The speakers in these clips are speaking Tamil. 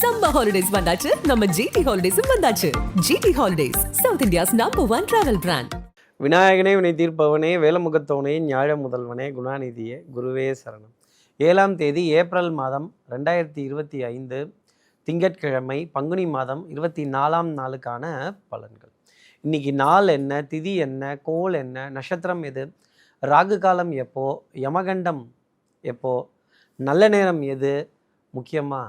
சம்மர் ஹாலிடேஸ் வந்தாச்சு. நம்ம ஜிடி ஹாலிடேஸும் வந்தாச்சு. GT holidays South India's number one travel brand விநாயகனே வினை தீர்ப்பவனே வேலமுகத்தவனே ஞாழ முதல்வனே குணாநிதியே குருவே சரணம். ஏழாம் தேதி ஏப்ரல் மாதம் ரெண்டாயிரத்தி இருபத்தி ஐந்து திங்கட்கிழமை பங்குனி மாதம் இருபத்தி நாலாம் நாளுக்கான பலன்கள். இன்னைக்கு நாள் என்ன திதி என்ன கோல் என்ன நட்சத்திரம் எது ராகு காலம் எப்போ யமகண்டம் எப்போ நல்ல நேரம் எது முக்கியமாக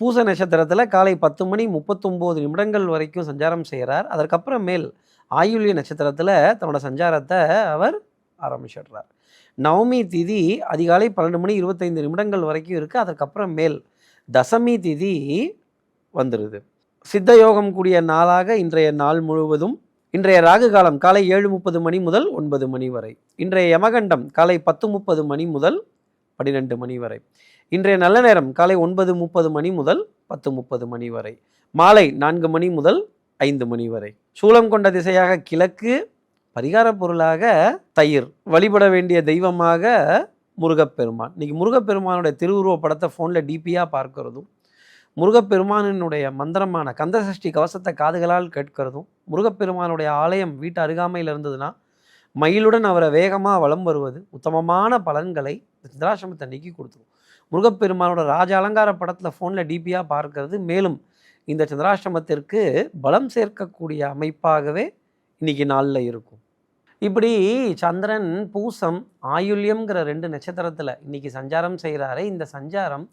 பூச நட்சத்திரத்தில் காலை பத்து மணி முப்பத்தொம்போது நிமிடங்கள் வரைக்கும் சஞ்சாரம் செய்கிறார் அதற்கப்புறம் மேல் ஆயுள்ய நட்சத்திரத்தில் தன்னோட சஞ்சாரத்தை அவர் ஆரம்பிச்சிடுறார். நவமி திதி அதிகாலை பன்னெண்டு மணி இருபத்தைந்து நிமிடங்கள் வரைக்கும் இருக்குது அதற்கப்புறம் மேல் தசமி திதி வந்துடுது சித்த யோகம் கூடிய நாளாக இன்றைய நாள் முழுவதும் இன்றைய ராகு காலம் காலை ஏழு முப்பது மணி முதல் ஒன்பது மணி வரை இன்றைய யமகண்டம் காலை பத்து முப்பது மணி முதல் பன்னிரெண்டு மணி வரை. இன்றைய நல்ல நேரம் காலை ஒன்பது முப்பது மணி முதல் பத்து முப்பது மணி வரை. மாலை நான்கு மணி முதல் ஐந்து மணி வரை. சூலம் கொண்ட திசையாக கிழக்கு பரிகார பொருளாக தயிர். வழிபட வேண்டிய தெய்வமாக முருகப்பெருமான். இன்னைக்கு முருகப்பெருமானுடைய திருவுருவ படத்தை ஃபோனில் டிபியாக பார்க்கறதும் முருகப்பெருமானினுடைய மந்திரமான கந்தசஷ்டி கவசத்தை காதுகளால் கேட்கிறதும் முருகப்பெருமானுடைய ஆலயம் வீட்டு அருகாமையில் இருந்ததுன்னா மயிலுடன் அவரை வேகமாக வலம் வருவது உத்தமமான பலன்களை இந்த சித்ராசிரமத்தை நீக்கி கொடுத்துரும். முருகப்பெருமானோட ராஜ அலங்கார படத்தில் ஃபோனில் டிபியாக பார்க்கறது மேலும் இந்த சந்திராசிரமத்திற்கு பலம் சேர்க்கக்கூடிய அமைப்பாகவே இன்னைக்கு நாளில் இருக்கும். இப்படி சந்திரன் பூசம் ஆயுள்யம்ங்கிற ரெண்டு நட்சத்திரத்தில் இன்னைக்கு சஞ்சாரம் செய்கிறாரே இந்த சஞ்சாரம்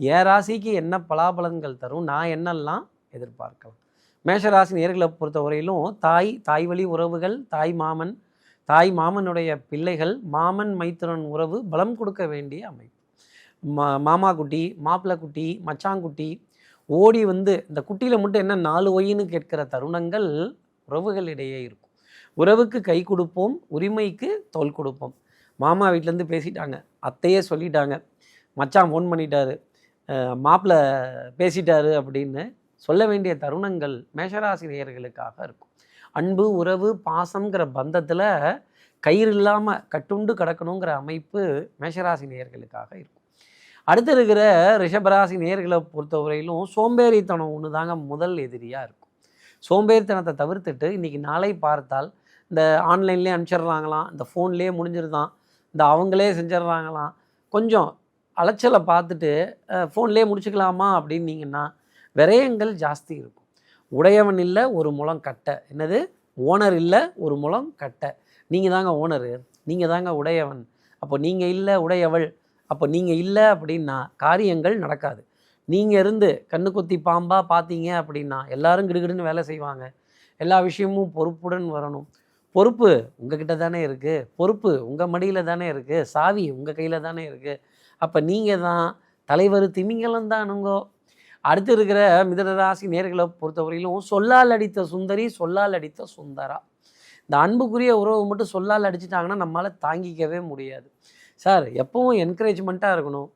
என் ராசிக்கு என்ன பலாபலன்கள் தரும் நான் என்னெல்லாம் எதிர்பார்க்கலாம்? மேஷராசி நேர்களை பொறுத்தவரையிலும் தாய் தாய் வழி உறவுகள் தாய் மாமன் தாய் மாமனுடைய பிள்ளைகள் மாமன் மைத்துனன் உறவு பலம் கொடுக்க வேண்டிய அமைப்பு. மா மாமா குட்டி மாப்பிள்ளை குட்டி மச்சாங்குட்டி ஓடி வந்து இந்த குட்டியில் மட்டும் என்ன நாலு ஒயின்னு கேட்கிற தருணங்கள் உறவுகளிடையே இருக்கும். உறவுக்கு கை கொடுப்போம் உரிமைக்கு தோல் கொடுப்போம். மாமா வீட்டிலேருந்து பேசிட்டாங்க அத்தையே சொல்லிட்டாங்க மச்சான் ஃபோன் பண்ணிட்டாரு மாப்பிள்ளை பேசிட்டாரு அப்படின்னு சொல்ல வேண்டிய தருணங்கள் மேஷராசிரியர்களுக்காக இருக்கும். அன்பு உறவு பாசங்கிற பந்தத்தில் கயிறு இல்லாமல் கட்டுண்டு கிடக்கணுங்கிற அமைப்பு மேஷராசி நேயர்களுக்காக இருக்கும். அடுத்து இருக்கிற ரிஷபராசி நேயர்களை பொறுத்தவரையிலும் சோம்பேறித்தனம் ஒன்று தாங்க முதல் எதிரியாக இருக்கும். சோம்பேறித்தனத்தை தவிர்த்துட்டு இன்றைக்கி நாளை பார்த்தால் இந்த ஆன்லைன்லேயே அனுப்பிச்சிடுறாங்களாம் இந்த ஃபோன்லேயே முடிஞ்சிருதான் இந்த அவங்களே செஞ்சிடுறாங்களாம் கொஞ்சம் அலைச்சலை பார்த்துட்டு ஃபோன்லேயே முடிச்சுக்கலாமா அப்படின்னீங்கன்னா விரயங்கள் ஜாஸ்தி இருக்கும். உடையவன் இல்லை ஒரு முளம் கட்டை. என்னது? ஓனர் இல்லை ஒரு முளம் கட்டை. நீங்கள் தாங்க ஓனரு. நீங்கள் தாங்க உடையவன். அப்போ நீங்கள் இல்லை உடையவள். அப்போ நீங்கள் இல்லை அப்படின்னா காரியங்கள் நடக்காது. நீங்கள் இருந்து கண்ணு கொத்தி பாம்பாக பார்த்தீங்க அப்படின்னா எல்லாரும் கிடுகிடுன்னு வேலை செய்வாங்க. எல்லா விஷயமும் பொறுப்புடன் வரணும். பொறுப்பு உங்ககிட்ட தானே இருக்குது பொறுப்பு உங்கள் மடியில் தானே இருக்குது சாவி உங்கள் கையில் தானே இருக்குது அப்போ நீங்கள் தான் தலைவர் திமிங்கலம் தானுங்கோ அடுத்து இருக்கிற மிதனராசி நேர்களை பொறுத்தவரையிலும் சொல்லால் அடித்த சுந்தரி சொல்லால் அடித்த சுந்தரா. இந்த அன்புக்குரிய உறவு மட்டும் சொல்லால் அடிச்சிட்டாங்கன்னா நம்மளால் தாங்கிக்கவே முடியாது. சார் எப்பவும் என்கரேஜ்மெண்ட்டாக இருக்கணும்.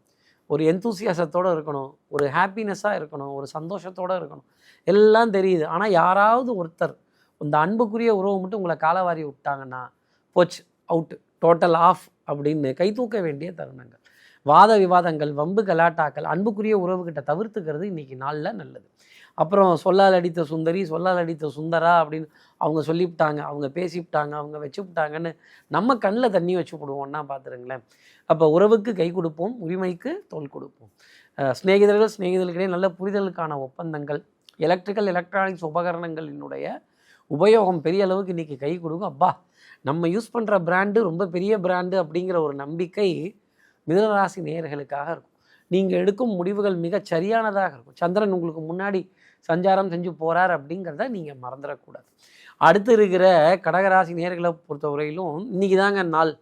ஒரு எந்தூசியாசத்தோடு இருக்கணும். ஒரு ஹாப்பினஸ்ஸாக இருக்கணும். ஒரு சந்தோஷத்தோடு இருக்கணும். எல்லாம் தெரியுது. ஆனால் யாராவது ஒருத்தர் இந்த அன்புக்குரிய உறவு மட்டும் உங்களை காலவாரி விட்டாங்கன்னா போச்சு அவுட்டு டோட்டல் ஆஃப் அப்படின்னு கை தூக்க வேண்டிய தருணங்கள். வாத விவாதங்கள் வம்பு கலாட்டாக்கள் அன்புக்குரிய உறவுகிட்ட தவிர்த்துக்கிறது இன்றைக்கி நாளில் நல்லது. அப்புறம் சொல்லால் அடித்த சுந்தரி சொல்லால் அடித்த சுந்தரா அப்படின்னு அவங்க சொல்லிவிட்டாங்க அவங்க பேசிவிட்டாங்க அவங்க வச்சுவிட்டாங்கன்னு நம்ம கண்ணில் தண்ணி வச்சு போடுவோம்னா பார்த்துருங்களேன். அப்போ உறவுக்கு கை கொடுப்போம் உரிமைக்கு தோல் கொடுப்போம். ஸ்நேகிதர்கள் சிநேகிதர்களுக்கிடையே நல்ல புரிதலுக்கான ஒப்பந்தங்கள் எலக்ட்ரிக்கல் எலக்ட்ரானிக்ஸ் உபகரணங்களினுடைய உபயோகம் பெரிய அளவுக்கு இன்றைக்கி கை கொடுக்கும். அப்பா நம்ம யூஸ் பண்ணுற பிராண்டு ரொம்ப பெரிய பிராண்டு அப்படிங்கிற ஒரு நம்பிக்கை மிதனராசி நேயர்களுக்காக இருக்கும். நீங்கள் எடுக்கும் முடிவுகள் மிக சரியானதாக இருக்கும். சந்திரன் உங்களுக்கு முன்னாடி சஞ்சாரம் செஞ்சு போகிறார் அப்படிங்கிறத நீங்கள் மறந்துடக்கூடாது. அடுத்து இருக்கிற கடகராசி நேர்களை பொறுத்தவரையிலும் இன்றைக்கி தாங்க நாள்.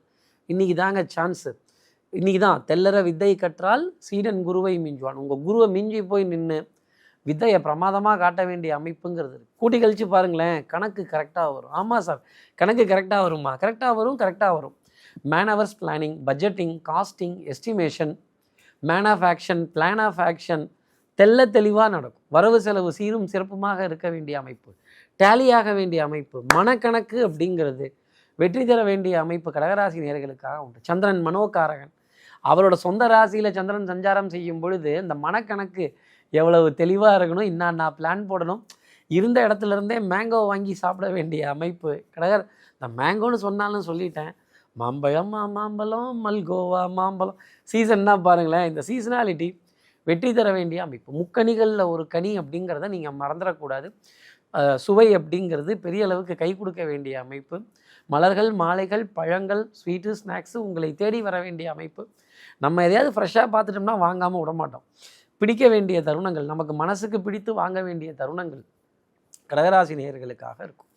இன்றைக்கி தாங்க சான்ஸு இன்றைக்கி தான் தெல்லற வித்தை கற்றால் சீடன் குருவை மிஞ்சுவான். உங்கள் குருவை மிஞ்சி போய் நின்று வித்தையை பிரமாதமாக காட்ட வேண்டிய அமைப்புங்கிறது கூட்டி கழித்து பாருங்களேன் கணக்கு கரெக்டாக வரும். ஆமாம் சார் கணக்கு கரெக்டாக வருமா கரெக்டாக வரும் கரெக்டாக வரும். Man hours planning budgeting costing estimation man of action plan of action தெல்ல தெளிவாக நடக்கும். வரவு செலவு சீரும் சிறப்புமாக இருக்க வேண்டிய அமைப்பு. டேலியாக வேண்டிய அமைப்பு. மனக்கணக்கு அப்படிங்கிறது வெற்றி தர வேண்டிய அமைப்பு கடகராசி நேர்களுக்காக உண்டு. சந்திரன் மனோகாரகன். அவரோட சொந்த ராசியில் சந்திரன் சஞ்சாரம் செய்யும் பொழுது இந்த மனக்கணக்கு எவ்வளவு தெளிவாக இருக்கணும் இன்னும் நான் பிளான் போடணும். இருந்த இடத்துல இருந்தே மேங்கோ வாங்கி சாப்பிட வேண்டிய அமைப்பு. கடகர் இந்த மேங்கோன்னு சொன்னாலும் சொல்லிட்டேன். மாம்பழம் மாம்பழம் மல்கோவா மாம்பழம். சீசன்னா பாருங்களேன் இந்த சீசனாலிட்டி வெற்றி தர வேண்டிய அமைப்பு. முக்கணிகளில் ஒரு கனி அப்படிங்கிறத நீங்கள் மறந்துடக்கூடாது. சுவை அப்படிங்கிறது பெரிய அளவுக்கு கை கொடுக்க வேண்டிய அமைப்பு. மலர்கள் மாலைகள் பழங்கள் ஸ்வீட்டு ஸ்நாக்ஸு உங்களை தேடி வர வேண்டிய அமைப்பு. நம்ம எதையாவது ஃப்ரெஷ்ஷாக பார்த்துட்டோம்னா வாங்காமல் விட மாட்டோம். பிடிக்க வேண்டிய தருணங்கள் நமக்கு மனசுக்கு பிடித்து வாங்க வேண்டிய தருணங்கள் கடகராசி நேயர்களுக்காக இருக்கும்.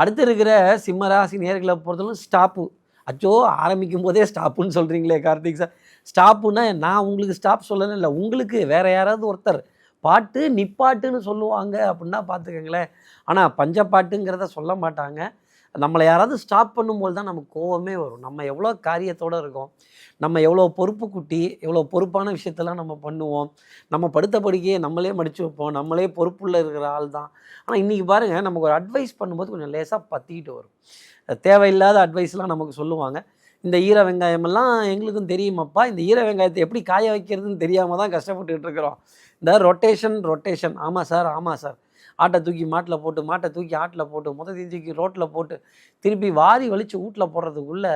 அடுத்து இருக்கிற சிம்மராசி நேர்களை பொறுத்தவரைக்கும் ஸ்டாப்பு அச்சோ ஆரம்பிக்கும் போதே ஸ்டாப்புன்னு சொல்கிறீங்களே கார்த்திக் சார். ஸ்டாப்புன்னா நான் உங்களுக்கு ஸ்டாப் சொல்லணும் இல்லை உங்களுக்கு வேறு யாராவது ஒருத்தர் பாட்டு நிப்பாட்டுன்னு சொல்லுவாங்க அப்படின்னா பார்த்துக்கங்களேன் ஆனால் பஞ்சப்பாட்டுங்கிறத சொல்ல மாட்டாங்க. நம்மளை யாராவது ஸ்டாப் பண்ணும்போது தான் நமக்கு கோவமே வரும். நம்ம எவ்வளோ காரியத்தோடு இருக்கோம் நம்ம எவ்வளோ பொறுப்பு குட்டி எவ்வளோ பொறுப்பான விஷயத்தெல்லாம் நம்ம பண்ணுவோம் நம்ம படுத்த படிக்கையே நம்மளே மடித்து வைப்போம் நம்மளே பொறுப்புள்ள இருக்கிற ஆள் தான். ஆனால் இன்றைக்கி பாருங்கள் நமக்கு ஒரு அட்வைஸ் பண்ணும்போது கொஞ்சம் லேசாக பற்றிக்கிட்டு வரும். தேவையில்லாத அட்வைஸ்லாம் நமக்கு சொல்லுவாங்க. இந்த ஈர வெங்காயமெல்லாம் எங்களுக்கும் தெரியுமாப்பா? இந்த ஈர வெங்காயத்தை எப்படி காய வைக்கிறதுன்னு தெரியாமல் தான் கஷ்டப்பட்டுக்கிட்டு இருக்கிறோம். இந்த ரொட்டேஷன் ரொட்டேஷன் ஆமாம் சார் ஆமாம் சார் ஆட்டை தூக்கி மாட்டில் போட்டு மாட்டை தூக்கி ஆட்டில் போட்டு மொத்தத்தையும் தூக்கி ரோட்டில் போட்டு திருப்பி வாரி வலிச்சு வீட்டில் போடுறதுக்குள்ள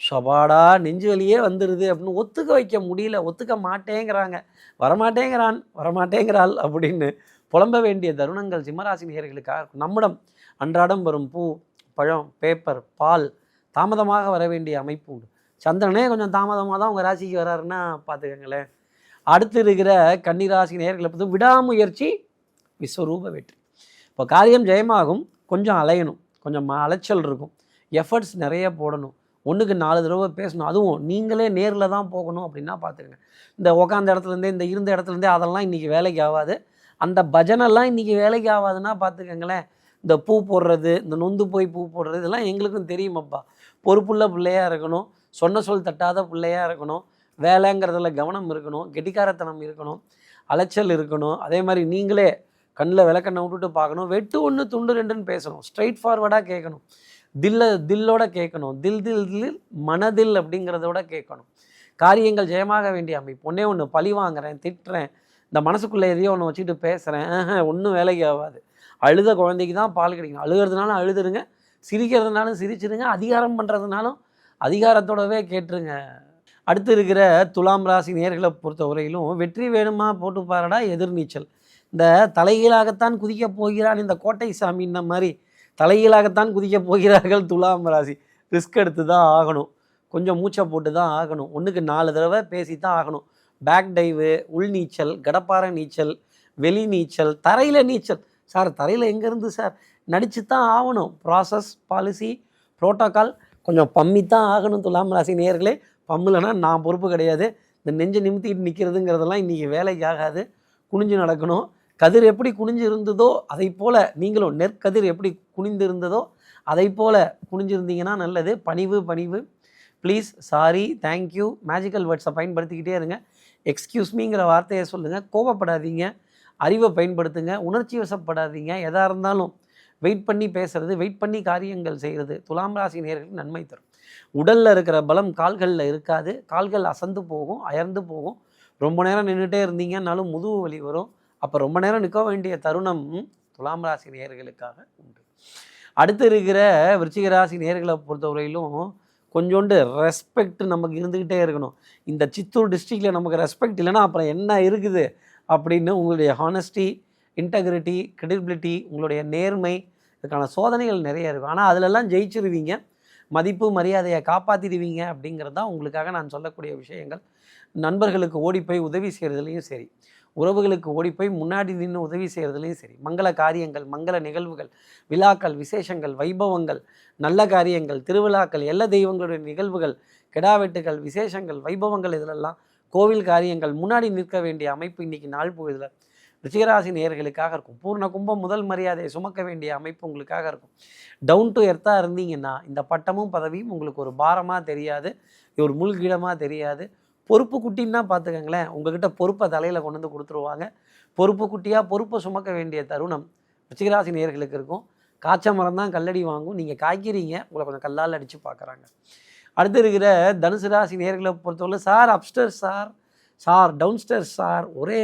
ஷபாடா நெஞ்சு வலியே வந்துடுது அப்படின்னு ஒத்துக்க வைக்க முடியல. ஒத்துக்க மாட்டேங்கிறாங்க. வரமாட்டேங்கிறான் வரமாட்டேங்கிறாள் அப்படின்னு புலம்ப வேண்டிய தருணங்கள் சிம்மராசினியர்களுக்காக இருக்கும். நம்மிடம் அன்றாடம் வரும் பூ பழம் பேப்பர் பால் தாமதமாக வர வேண்டிய அமைப்பு உண்டு. சந்திரனே கொஞ்சம் தாமதமாக தான் உங்கள் ராசிக்கு வராருன்னா பார்த்துக்கங்களேன் அடுத்து இருக்கிற கன்னிராசி நேர்களை பார்த்து விடாமுயற்சி விஸ்வரூப வெற்றி. இப்போ காரியம் ஜெயமாகும் கொஞ்சம் அலையணும் கொஞ்சம் ம- அலைச்சல் இருக்கும். எஃபர்ட்ஸ் நிறைய போடணும். ஒன்றுக்கு நாலு தடவை பேசணும். அதுவும் நீங்களே நேரில் தான் போகணும் அப்படின்னா பார்த்துருங்க இந்த உக்காந்த இடத்துலேருந்தே இந்த இருந்த இடத்துலேருந்தே அதெல்லாம் இன்றைக்கி வேலைக்கு ஆகாது. அந்த பஜனெல்லாம் இன்றைக்கி வேலைக்கு ஆகாதுன்னா பார்த்துக்கங்களேன். இந்த பூ போடுறது இந்த நொந்து போய் பூ போடுறது இதெல்லாம் எங்களுக்கும் தெரியுமப்பா. பொறுப்புள்ள பிள்ளையாக இருக்கணும். சொன்ன சொல் தட்டாத பிள்ளையாக இருக்கணும். வேலைங்கிறதுல கவனம் இருக்கணும். கெட்டிக்காரத்தனம் இருக்கணும். அலைச்சல் இருக்கணும். அதே மாதிரி நீங்களே கண்ணில் விளக்கண்ணை விட்டுட்டு பார்க்கணும். வெட்டு ஒன்று துண்டு ரெண்டுன்னு பேசணும். ஸ்ட்ரைட் ஃபார்வர்டாக கேட்கணும். தில்ல தில்லோட கேட்கணும். தில் தில் தில் மனதில் அப்படிங்கிறதோட கேட்கணும். காரியங்கள் ஜெயமாக வேண்டிய அமைப்பு. ஒன்றே ஒன்று பழி வாங்குறேன் திட்டுறேன். இந்த மனசுக்குள்ளே எதையோ ஒன்று வச்சுட்டு பேசுகிறேன் ஒன்றும் வேலைக்கு ஆகாது. அழுத குழந்தைக்கு தான் பால் கிடைக்கும் அழுகிறதுனாலும் அழுதுருங்க. சிரிக்கிறதுனாலும் சிரிச்சிருங்க. அதிகாரம் பண்ணுறதுனாலும் அதிகாரத்தோடவே கேட்டுருங்க. அடுத்து இருக்கிற துலாம் ராசி நேர்களை பொறுத்தவரையிலும் வெற்றி வேணுமா? போட்டு பாருடா எதிர்நீச்சல். இந்த தலைகீழாகத்தான் குதிக்கப் போகிறான் இந்த கோட்டை சாமின்ன மாதிரி தலைகீழாகத்தான் குதிக்கப் போகிறார்கள் துலாம் ராசி. ரிஸ்க் எடுத்து தான் ஆகணும். கொஞ்சம் மூச்சை போட்டு தான் ஆகணும். ஒன்றுக்கு நாலு தடவை பேசி தான் ஆகணும். பேக் டைவு உள் நீச்சல் கடப்பாறை நீச்சல் வெளி நீச்சல் தரையில் நீச்சல். சார் தரையில் எங்கேருந்து சார்? நடிச்சு தான் ஆகணும். ப்ராசஸ் பாலிசி ப்ரோட்டோக்கால் கொஞ்சம் பம்மி தான் ஆகணும் துலாம் ராசி நேர்களே பம்முலனா நான் பொறுப்பு கிடையாது. இந்த நெஞ்சை நிமித்திட்டு நிற்கிறதுங்கிறதெல்லாம் இன்றைக்கி வேலைக்கு ஆகாது. குனிஞ்சு நடக்கணும். கதிர் எப்படி குனிஞ்சு இருந்ததோ அதை போல் நீங்களும் நெற்கதிர் எப்படி குனிந்து இருந்ததோ அதை போல் குனிஞ்சிருந்தீங்கன்னா நல்லது. பணிவு பணிவு. Please sorry thank you magical வேர்ட்ஸை பயன்படுத்திக்கிட்டே இருங்க. எக்ஸ்கியூஸ்மிங்கிற வார்த்தையை சொல்லுங்கள் கோபப்படாதீங்க அறிவை பயன்படுத்துங்க. உணர்ச்சி வசப்படாதீங்க. எதாக இருந்தாலும் வெயிட் பண்ணி பேசுறது வெயிட் பண்ணி காரியங்கள் செய்கிறது துலாம் ராசி நேர்களுக்கு நன்மை தரும். உடலில் இருக்கிற பலம் கால்களில் இருக்காது. கால்கள் அசந்து போகும் அயர்ந்து போகும். ரொம்ப நேரம் நின்றுட்டே இருந்தீங்கன்னாலும் முதுகு வலி வரும். அப்போ ரொம்ப நேரம் நிற்க வேண்டிய தருணம் துலாம் ராசி நேர்களுக்காக உண்டு. அடுத்து இருக்கிற விருச்சிக ராசி நேர்களை பொறுத்தவரையிலும் கொஞ்சோண்டு ரெஸ்பெக்ட் நமக்கு இருந்துக்கிட்டே இருக்கணும். இந்த சித்தூர் டிஸ்ட்ரிக்டில் நமக்கு ரெஸ்பெக்ட் இல்லைன்னா அப்புறம் என்ன இருக்குது அப்படின்னு உங்களுடைய ஹானஸ்டி இன்டெகிரிட்டி கிரெடிபிலிட்டி உங்களுடைய நேர்மை இதுக்கான சோதனைகள் நிறைய இருக்கும். ஆனால் அதிலெல்லாம் ஜெயிச்சிருவீங்க. மதிப்பு மரியாதையை காப்பாற்றிடுவீங்க அப்படிங்கிறது தான் உங்களுக்காக நான் சொல்லக்கூடிய விஷயங்கள். நண்பர்களுக்கு ஓடி போய் உதவி செய்கிறதுலையும் சரி. உறவுகளுக்கு ஓடிப்போய் முன்னாடி நின்று உதவி செய்கிறதுலையும் சரி. மங்கள காரியங்கள் மங்கள நிகழ்வுகள் விழாக்கள் விசேஷங்கள் வைபவங்கள் நல்ல காரியங்கள் திருவிழாக்கள் எல்லா தெய்வங்களுடைய நிகழ்வுகள் கெடாவெட்டுகள் விசேஷங்கள் வைபவங்கள் இதிலெல்லாம் கோவில் காரியங்கள் முன்னாடி நிற்க வேண்டிய அமைப்பு இன்னைக்கு நாள் பொழுதில் ரிச்சிகராசி நேயர்களுக்காக இருக்கும். பூர்ண கும்பம் முதல் மரியாதையை சுமக்க வேண்டிய அமைப்பு உங்களுக்காக இருக்கும். டவுன் டு எர்த்தாக இருந்தீங்கன்னா இந்த பட்டமும் பதவியும் உங்களுக்கு ஒரு பாரமாக தெரியாது ஒரு முள்கிடமாக தெரியாது. பொறுப்பு குட்டின்னா பார்த்துக்கங்களேன் உங்ககிட்ட பொறுப்பை தலையில் கொண்டு வந்து கொடுத்துருவாங்க. பொறுப்பு குட்டியாக பொறுப்பை சுமக்க வேண்டிய தருணம் ரிச்சிகராசி நேயர்களுக்கு இருக்கும். காய்ச்ச மரம் தான் கல்லடி வாங்கும். நீங்கள் காய்க்கிறீங்க உங்களை கொஞ்சம் கல்லால் அடித்து பார்க்குறாங்க. அடுத்து இருக்கிற தனுசு ராசி நேர்களை பொறுத்தவரை sir upstair sir. Sir downstair sir. ஒரே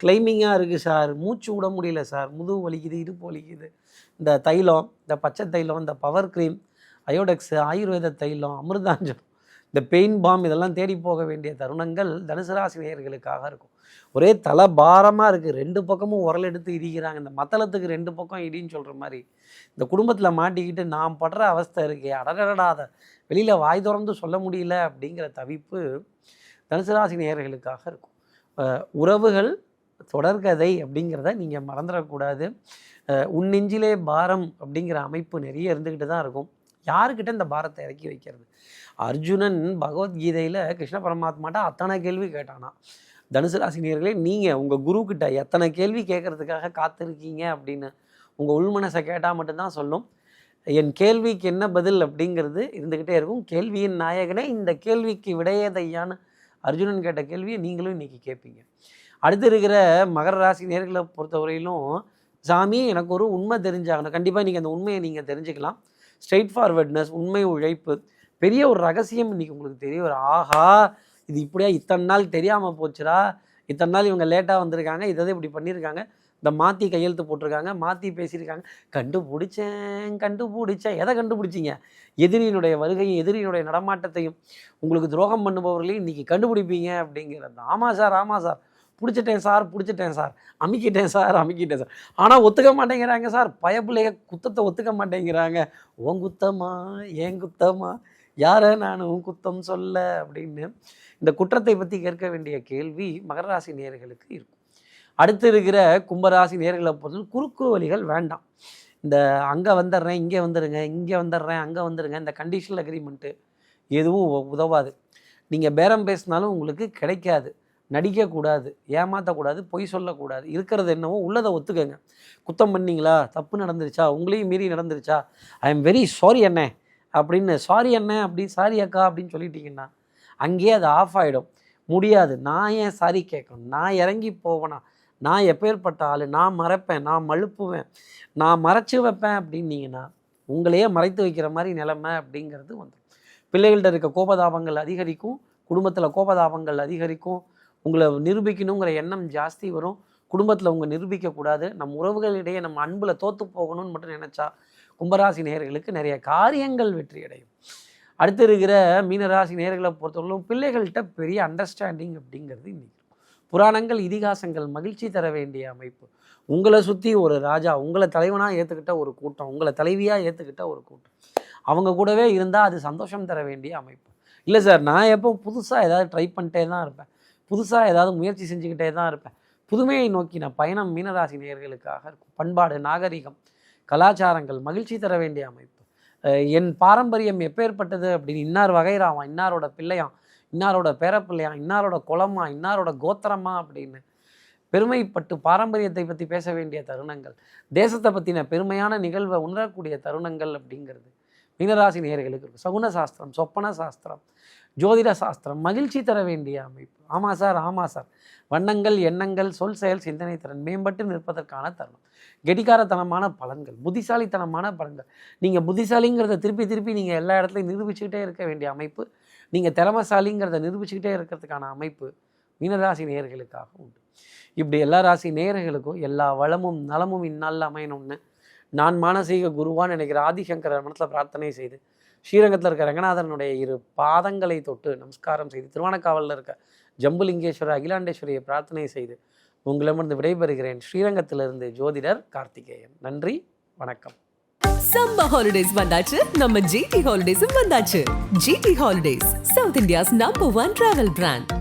கிளைமிங்காக இருக்குது சார். மூச்சு விட முடியல சார். முதுகு வலிக்குது இடுப்பு வலிக்குது. இந்த தைலம் இந்த பச்சை தைலம் இந்த பவர் க்ரீம் அயோடெக்ஸு ஆயுர்வேத தைலம் அமிர்தாஞ்சம் இந்த பெயின் பாம் இதெல்லாம் தேடி போக வேண்டிய தருணங்கள் தனுசு ராசி நேயர்களுக்காக இருக்கும். ஒரே தலை பாரமாக இருக்குது ரெண்டு பக்கமும் உரல் எடுத்து இடிக்கிறாங்க. இந்த மத்தளத்துக்கு ரெண்டு பக்கம் இடின்னு சொல்கிற மாதிரி. இந்த குடும்பத்தில் மாட்டிக்கிட்டு நாம் படுற அவஸ்தை இருக்கே. அடடடாத வெளியில் வாய் திறந்து சொல்ல முடியல அப்படிங்கிற தவிப்பு தனுசு ராசி நேயர்களுக்காக இருக்கும். உறவுகள் தொடர்கதை அப்படிங்கிறத நீங்கள் மறந்துடக்கூடாது. உன் நெஞ்சிலே பாரம் அப்படிங்கிற அமைப்பு நிறைய இருந்துக்கிட்டு தான் இருக்கும். யாருக்கிட்ட இந்த பாரத்தை இறக்கி வைக்கிறது? அர்ஜுனன் பகவத்கீதையில் கிருஷ்ண பரமாத்மாட்ட அத்தனை கேள்வி கேட்டானா. தனுசு ராசினியர்களே நீங்கள் உங்கள் குரு கிட்ட எத்தனை கேள்வி கேட்குறதுக்காக காத்திருக்கீங்க அப்படின்னு உங்கள் உள்மனசை கேட்டால் மட்டும்தான் சொல்லும். என் கேள்விக்கு என்ன பதில் அப்படிங்கிறது இருந்துக்கிட்டே இருக்கும். கேள்வியின் நாயகனே இந்த கேள்விக்கு விடையதையான்னு அர்ஜுனன் கேட்ட கேள்வியை நீங்களும் இன்னைக்கு கேட்பீங்க. அடுத்து இருக்கிற மகர ராசி நேர்களை பொறுத்தவரையிலும் சாமி எனக்கு ஒரு உண்மை தெரிஞ்சாகணும். கண்டிப்பாக நீங்கள் அந்த உண்மையை நீங்கள் தெரிஞ்சுக்கலாம். ஸ்ட்ரெயிட் ஃபார்வர்ட்னஸ் உண்மை உழைப்பு. பெரிய ஒரு ரகசியம் இன்றைக்கி உங்களுக்கு தெரிய ஒரு ஆஹா இது இப்படியா? இத்தனை நாள் தெரியாமல் போச்சுடா. இத்தனை நாள் இவங்க லேட்டாக வந்திருக்காங்க. இதை இப்படி பண்ணியிருக்காங்க. இந்த மாற்றி கையெழுத்து போட்டிருக்காங்க. மாற்றி பேசியிருக்காங்க. கண்டுபிடிச்சேன் கண்டுபிடிச்சேன். எதை கண்டுபிடிச்சிங்க? எதிரியினுடைய வருகையும் எதிரியினுடைய நடமாட்டத்தையும். உங்களுக்கு துரோகம் பண்ணுபவர்களையும் இன்றைக்கி கண்டுபிடிப்பீங்க அப்படிங்கிறது. ஆமாம் சார் ஆமாம் சார். பிடிச்சிட்டேன் சார் பிடிச்சிட்டேன் சார். அமுக்கிட்டேன் சார் அமுக்கிட்டேன் சார். ஆனால் ஒத்துக்க மாட்டேங்கிறாங்க சார். பயப்பிள்ளைய குத்தத்தை ஒத்துக்க மாட்டேங்கிறாங்க. உன் குத்தமா? ஏன் குத்தமா? யாரை நானும் குத்தம் சொல்ல? அப்படின்னு இந்த குற்றத்தை பற்றி கேட்க வேண்டிய கேள்வி மகர ராசி நேயர்களுக்கு இருக்கும். அடுத்து இருக்கிற கும்பராசி நேர்களை பொறுத்த குறுக்கு வழிகள் வேண்டாம். இந்த அங்கே வந்துடுறேன் இங்கே வந்துடுங்க இங்கே வந்துடுறேன் அங்கே வந்துடுங்க இந்த கண்டிஷனல் அக்ரிமெண்ட்டு எதுவும் உ- உதவாது. நீங்கள் பேரம் பேசினாலும் உங்களுக்கு கிடைக்காது. நடிக்கக்கூடாது ஏமாற்றக்கூடாது பொய் சொல்லக்கூடாது இருக்கிறது என்னவோ உள்ளதை ஒத்துக்கங்க. குத்தம் பண்ணீங்களா? தப்பு நடந்துருச்சா? உங்களையும் மீறி நடந்துருச்சா? ஐ எம் வெரி சாரி அண்ணே அப்படின்னு சாரி அண்ணே அப்படி சாரி அக்கா அப்படின்னு சொல்லிட்டீங்கன்னா அங்கேயே அது ஆஃப் ஆகிடும் முடியாது. நான் ஏன் சாரி கேட்கணும்? நான் இறங்கி போவேனா? நான் எப்பேற்பட்ட ஆள்? நான் மறைப்பேன் நான் மழுப்புவேன் நான் மறைச்சி வைப்பேன் அப்படின்னீங்கன்னா உங்களையே மறைத்து வைக்கிற மாதிரி நிலைமை அப்படிங்கிறது வந்துடும் பிள்ளைகள்கிட்ட இருக்க கோபதாபங்கள் அதிகரிக்கும் குடும்பத்தில் கோபதாபங்கள் அதிகரிக்கும் உங்களை நிரூபிக்கணுங்கிற எண்ணம் ஜாஸ்தி வரும். குடும்பத்தில் உங்கள் நிரூபிக்கக்கூடாது. நம் உறவுகளிடையே நம்ம அன்பில் தோற்று போகணும்னு மட்டும் நினச்சா கும்பராசி நேயர்களுக்கு நிறைய காரியங்கள் வெற்றி அடையும். அடுத்து இருக்கிற மீனராசி நேயர்களை பொறுத்தவரைக்கும் பிள்ளைகள்கிட்ட பெரிய அண்டர்ஸ்டாண்டிங் அப்படிங்கிறது இன்றைக்கி புராணங்கள் இதிகாசங்கள் மகிழ்ச்சி தர வேண்டிய அமைப்பு. உங்களை சுற்றி ஒரு ராஜா உங்களை தலைவனாக ஏற்றுக்கிட்ட ஒரு கூட்டம் உங்களை தலைவியாக ஏற்றுக்கிட்ட ஒரு கூட்டம். அவங்க கூடவே இருந்தால் அது சந்தோஷம் தர வேண்டிய அமைப்பு. இல்லை சார் நான் எப்போ புதுசாக ஏதாவது ட்ரை பண்ணிட்டே தான் இருப்பேன். புதுசாக ஏதாவது முயற்சி செஞ்சுக்கிட்டே தான் இருப்பேன். புதுமையை நோக்கின பயணம் மீனராசி நேயர்களுக்காக இருக்கும். பண்பாடு நாகரிகம் கலாச்சாரங்கள் மகிழ்ச்சி தர வேண்டிய அமைப்பு. என் பாரம்பரியம் எப்பேற்பட்டது அப்படின்னு இன்னார் வகைராவான் இன்னாரோட பிள்ளையாம் இன்னாரோட பேரப்பிள்ளையாம் இன்னாரோட குலமா இன்னாரோட கோத்திரமா அப்படின்னு பெருமைப்பட்டு பாரம்பரியத்தை பற்றி பேச வேண்டிய தருணங்கள் தேசத்தை பற்றின பெருமையான நிகழ்வை உணரக்கூடிய தருணங்கள் அப்படிங்கிறது மீனராசி நேயர்களுக்கு இருக்கும். சகுன சாஸ்திரம் சொப்பன சாஸ்திரம் ஜோதிட சாஸ்திரம் மகிழ்ச்சி தர வேண்டிய அமைப்பு. ஆமாம் சார் ஆமாம் சார். வண்ணங்கள் எண்ணங்கள் சொல் செயல் சிந்தனை திறன் மேம்பட்டு நிற்பதற்கான தருணம். கெடிகாரத்தனமான பலன்கள் புத்திசாலித்தனமான பலன்கள். நீங்கள் புத்திசாலிங்கிறத திருப்பி திருப்பி நீங்கள் எல்லா இடத்துலையும் நிரூபிச்சுக்கிட்டே இருக்க வேண்டிய அமைப்பு. நீங்கள் திறமசாலிங்கிறத நிரூபிச்சுக்கிட்டே இருக்கிறதுக்கான அமைப்பு மீனராசி நேயர்களுக்காக உண்டு. இப்படி எல்லா ராசி நேயர்களுக்கும் எல்லா வளமும் நலமும் இந்நாளில் அமையணும்னு நான் மானசீக குருவான்னு நினைக்கிற ஆதிசங்கர மனத்தில் பிரார்த்தனை செய்து ஸ்ரீரங்கத்தில் இருக்க ரங்கநாதனுடைய இரு பாதங்களை தொட்டு நமஸ்காரம் செய்து திருவானக்காவலில் இருக்க ஜம்புலிங்கேஸ்வரர் அகிலாண்டேஸ்வரியை பிரார்த்தனை செய்து உங்களிடமிருந்து விடைபெறுகிறேன். ஸ்ரீரங்கத்திலிருந்து ஜோதிடர் கார்த்திகேயன். நன்றி வணக்கம். சம்ப ஹாலிடேஸ் வந்தாச்சு. நம்ம ஜிடி ஹாலிடேஸும் வந்தாச்சு. GT holidays South India's number one travel brand